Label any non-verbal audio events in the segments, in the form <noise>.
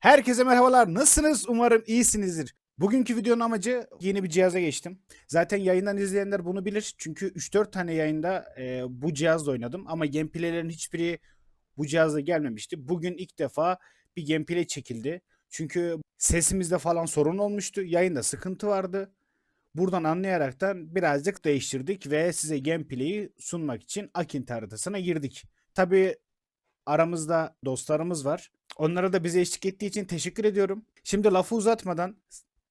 Herkese merhabalar. Nasılsınız? Umarım iyisinizdir. Bugünkü videonun amacı yeni bir cihaza geçtim. Zaten yayından izleyenler bunu bilir. Çünkü 3-4 tane yayında e, bu cihazla oynadım. Ama gameplaylerin hiçbiri bu cihazla gelmemişti. Bugün ilk defa bir gameplay çekildi. Çünkü sesimizde falan sorun olmuştu. Yayında sıkıntı vardı. Buradan anlayaraktan birazcık değiştirdik ve size gameplay'i sunmak için Akint haritasına girdik. Tabii aramızda dostlarımız var. Onlara da bize eşlik ettiği için teşekkür ediyorum. Şimdi lafı uzatmadan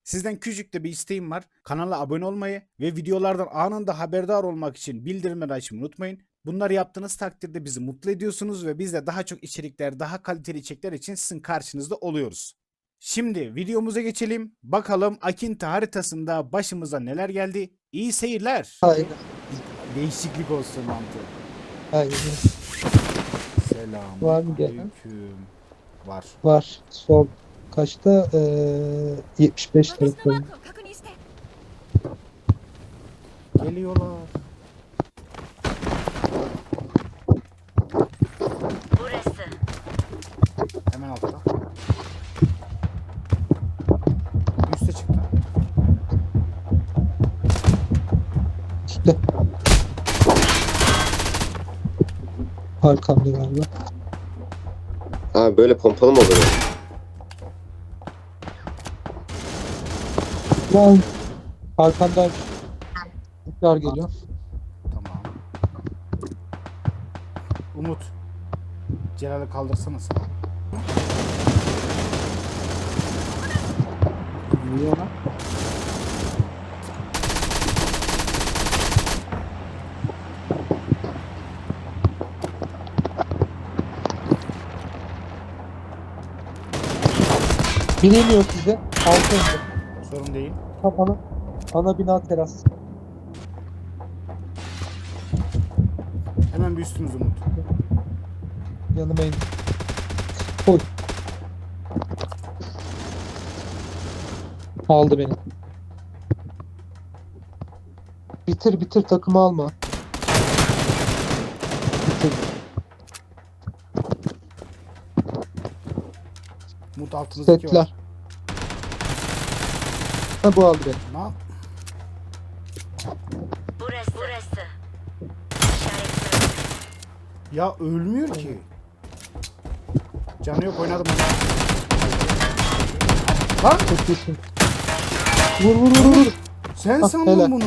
sizden küçük de bir isteğim var. Kanala abone olmayı ve videolardan anında haberdar olmak için bildirimleri açmayı unutmayın. Bunları yaptığınız takdirde bizi mutlu ediyorsunuz ve biz de daha çok içerikler, daha kaliteli içerikler için sizin karşınızda oluyoruz. Şimdi videomuza geçelim. Bakalım Akinta haritasında başımıza neler geldi. İyi seyirler. Hayır. Değişiklik olsun mantığı. Hayır. Selam. Var mı gelen? aleyküm. Var. Var. Son kaçta? Ee, 75 tarafında. Geliyorlar. Burası. Hemen altta. Üste çıktı. Çıktı. Arkamda galiba. Abi böyle pompalı mı olur? ya? Lan. Arkamdan tekrar geliyor. Tamam. Umut. Celal'i kaldırsana sen. Niye ona? Binemiyor size. Altında. Sorun değil. Tam ana, bina teras. Hemen bir üstümüz Umut. Yanıma in. Koy. Aldı beni. Bitir bitir takımı alma. Bitir. Umut altımızdaki Setler. var. Ha bu aldı beni. Ne yap? Burası. Burası. Ya ölmüyor ki. Canı yok oynadım. Lan Çok iyisin. Vur vur vur vur. sen Ah, sandın helal. bunu.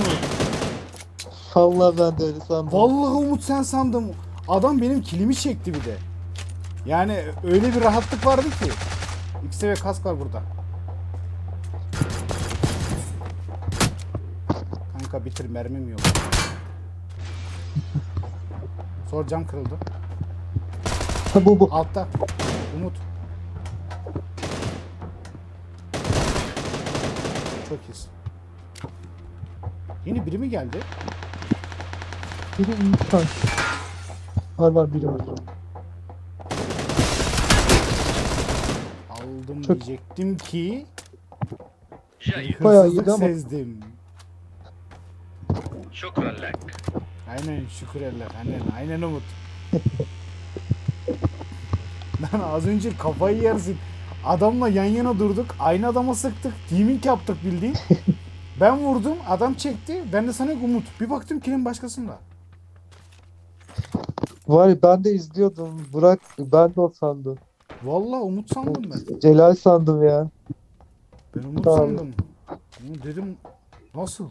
Vallahi ben de öyle sandım. Vallahi Umut sen sandım. Adam benim kilimi çekti bir de. Yani öyle bir rahatlık vardı ki. X'e ve kask var burada. Kanka bitir mermim yok. Sonra cam kırıldı. Ha bu bu. Altta. Umut. Çok iyisin. Yeni biri mi geldi? Biri insan. Var var biri var. Tut. Diyecektim ki şey, Bayağı iyi hırsızlık ama sezdim. Şükran. Aynen şükür eller. Aynen, aynen Umut. <laughs> Lan az önce kafayı yersin. Adamla yan yana durduk. Aynı adama sıktık. Teaming yaptık bildiğin. ben vurdum. Adam çekti. Ben de sana Umut. Bir baktım kilim başkasında. var ya ben de izliyordum. Burak ben de o sandım. Vallahi Umut sandım ben. Celal sandım ya. Ben Umut Tamam. sandım. Ama dedim nasıl?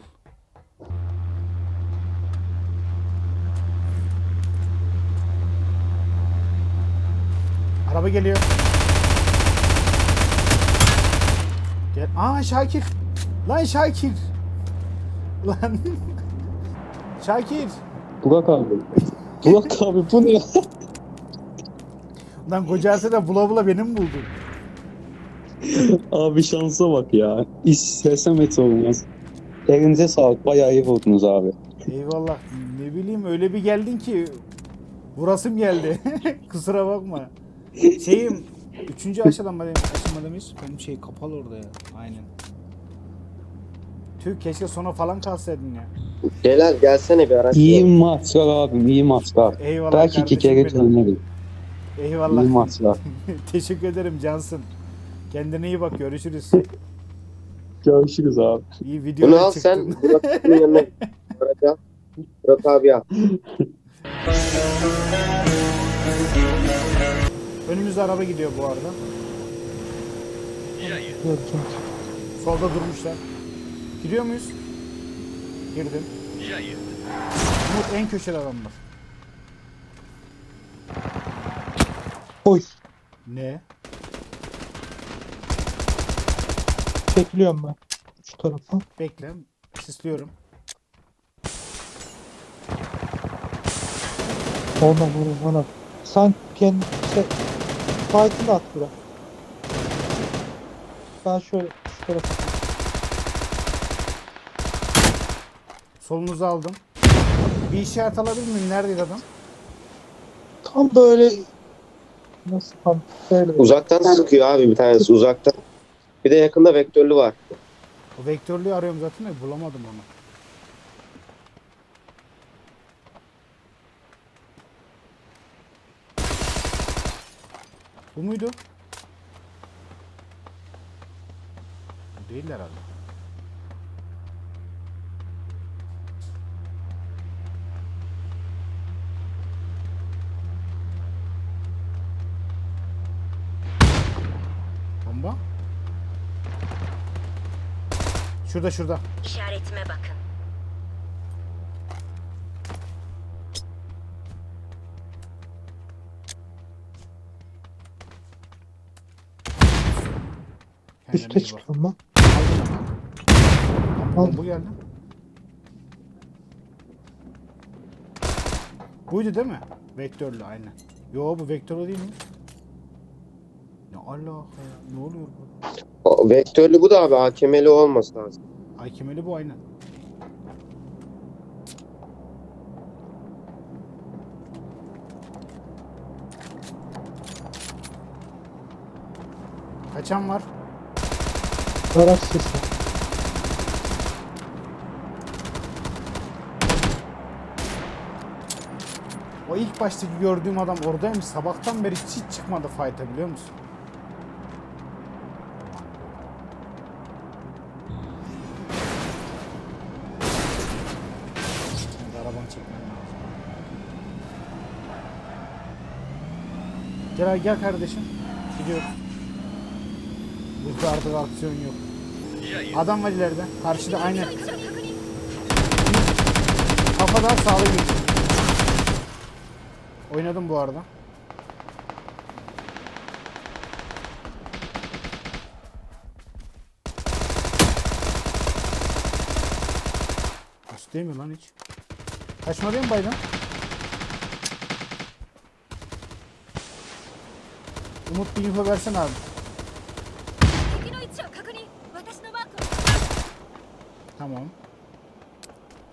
Araba geliyor. Gel. Aa Şakir. Lan Şakir. Lan. <laughs> Şakir. Burak abi. Burak abi bu ne? Lan koca de bula bula beni mi buldun? Abi şansa bak ya. İstesem et olmaz. Elinize sağlık. Bayağı iyi buldunuz abi. Eyvallah. Ne bileyim öyle bir geldin ki burasım geldi. <laughs> Kusura bakma. Şeyim üçüncü aşamada aşamada mıyız? Benim şey kapalı orada ya. Aynen. Tüh keşke sona falan kalsaydın ya. Celal gelsene bir araç. İyi maçlar abim. iyi maçlar. Eyvallah Belki iki kere benim. Eyvallah. İyi maçlar. <laughs> Teşekkür ederim Cansın. Kendine iyi bak görüşürüz. Görüşürüz abi. İyi video Bunu al sen <laughs> Burak abinin yanına git. Araca. Burak abi al. Önümüzde araba gidiyor bu arada. Solda durmuşlar. Gidiyor muyuz? Girdim. Umut en köşede adamlar. Oy. Ne? Çekiliyorum ben. Şu tarafa. Bekle. Sisliyorum. Ona ona ona. Sen kendi şey fight'ını at bura. Ben şöyle şu tarafa. Solunuzu aldım. Bir işaret alabilir miyim? Neredeydi adam? Tam böyle nasıl tam böyle. Uzaktan sıkıyor abi bir tanesi uzaktan. Bir de yakında vektörlü var. O vektörlüğü arıyorum zaten de bulamadım onu. Bu muydu? Değil herhalde. Bomba? Şurada şurada. İşaretime bakın. Üste çıkıyorum. Tamam, Al. bomba geldi. Buydu değil mi? Vektörlü aynen. Yo bu vektörlü değil mi? Alaka ya? Ne oluyor bu? O vektörlü bu da abi AKM'li olması lazım. Ay kemeli bu aynen. Kaçan var. Araç sesi. O ilk baştaki gördüğüm adam oradaymış. Sabahtan beri hiç çıkmadı fight'a biliyor musun? Çekmem lazım. Gel gel kardeşim. Gidiyoruz. Burada artık aksiyon yok. Adam var ileride. Karşıda aynen. Kafadan sağlı gidiyor. Oynadım bu arada. Nasıl değil mi lan hiç? Kaçma değil mi baydın? Umut bir info versene abi. Tamam.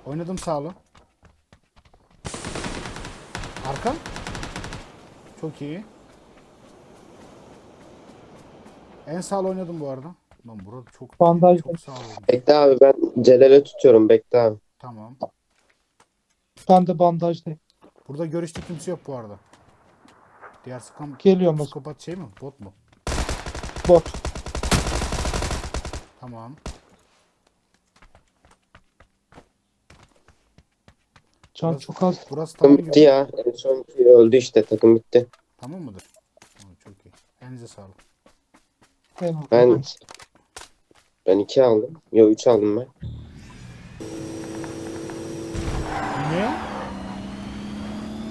Oynadım sağlı. Arka. Çok iyi. En sağlı oynadım bu arada. Lan burada çok Bandaj çok sağ olun. Bekle abi ben Celal'e tutuyorum bekle abi. Tamam. Ben de bandajdayım. Burada görüşte kimse yok bu arada. Diğer skam Geliyorum o zaman. psikopat şey mi? Bot mu? Bot. Tamam. Can Burası- çok az. Burası Takım tamam bitti ya. En son öldü işte takım bitti. Tamam mıdır? Tamam, çok iyi. Elinize sağlık. Eyvallah. Ben- Ben iki aldım. Yo üç aldım ben.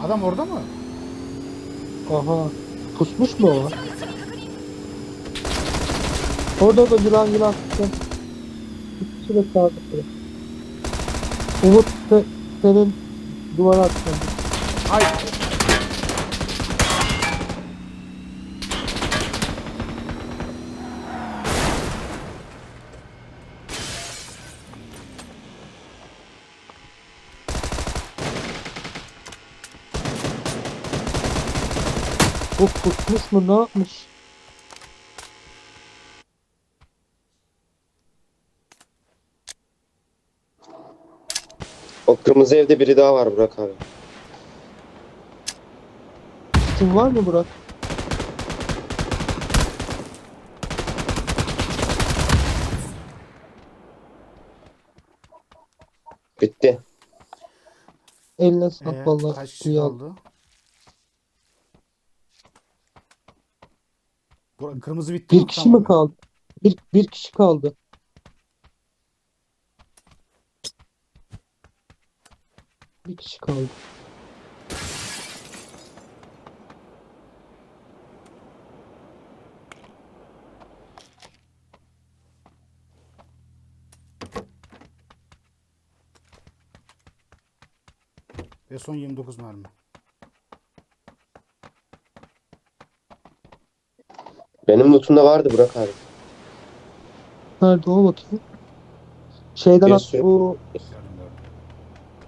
Adam orada mı? Aha. Pusmuş mu o? Orada da yılan yılan. Sürekli takip et. Umut se- senin duvara atacağım. Ay. O kusmuş mu ne yapmış? O kırmızı evde biri daha var Burak abi. Kim var mı Burak? Bitti. Eline sağlık ee, vallahi. Kaç kaldı? Kırmızı bitti Bir kişi Tamam. mi kaldı? Bir, bir kişi kaldı. Bir kişi kaldı. Ve son 29 mermi. Benim lootumda vardı Burak abi. Nerede o bakayım? Şeyden at Geçiyor. bu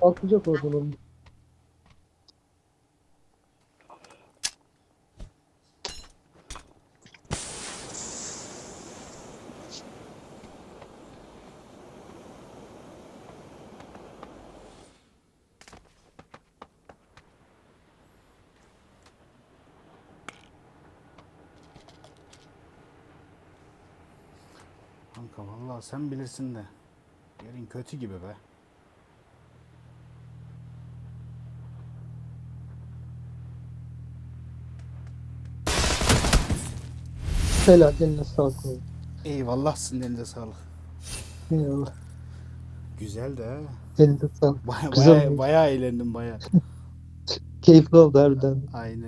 atlayacak oradan onu. Kanka vallahi sen bilirsin de. Yerin kötü gibi be. Helal eline sağlık oğlum. Eyvallah sizin elinize sağlık. Eyvallah. Güzel de ha. Elinize sağlık. Baya, Güzel baya, bayağı eğlendim baya. <laughs> Keyifli oldu harbiden. Aynen.